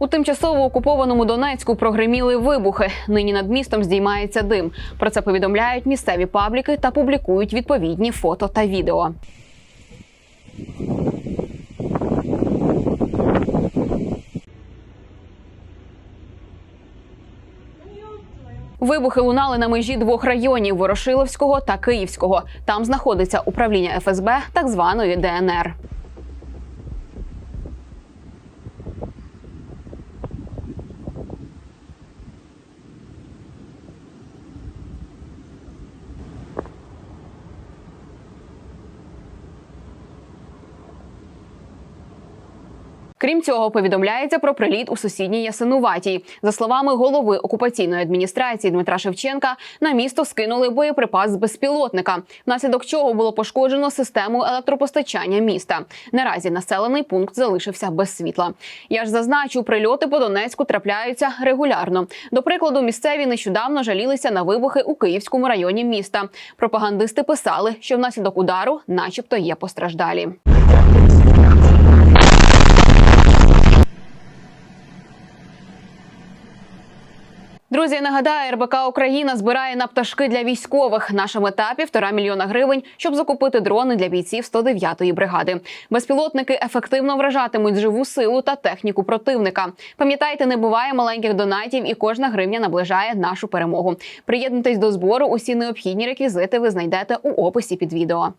У тимчасово окупованому Донецьку прогреміли вибухи. Нині над містом здіймається дим. Про це повідомляють місцеві пабліки та публікують відповідні фото та відео. Вибухи лунали на межі двох районів Ворошиловського та Київського. Там знаходиться управління ФСБ так званої ДНР. Крім цього, повідомляється про приліт у сусідній Ясинуватій. За словами голови окупаційної адміністрації Дмитра Шевченка, на місто скинули боєприпас з безпілотника, внаслідок чого було пошкоджено систему електропостачання міста. Наразі населений пункт залишився без світла. Я ж зазначу, прильоти по Донецьку трапляються регулярно. До прикладу, місцеві нещодавно жалілися на вибухи у Київському районі міста. Пропагандисти писали, що внаслідок удару, начебто, є постраждалі. Друзі, нагадаю, РБК Україна збирає на пташки для військових. Наша мета півтора мільйона гривень, щоб закупити дрони для бійців 109-ї бригади. Безпілотники ефективно вражатимуть живу силу та техніку противника. Пам'ятайте, не буває маленьких донатів, і кожна гривня наближає нашу перемогу. Приєднуйтесь до збору. Усі необхідні реквізити ви знайдете у описі під відео.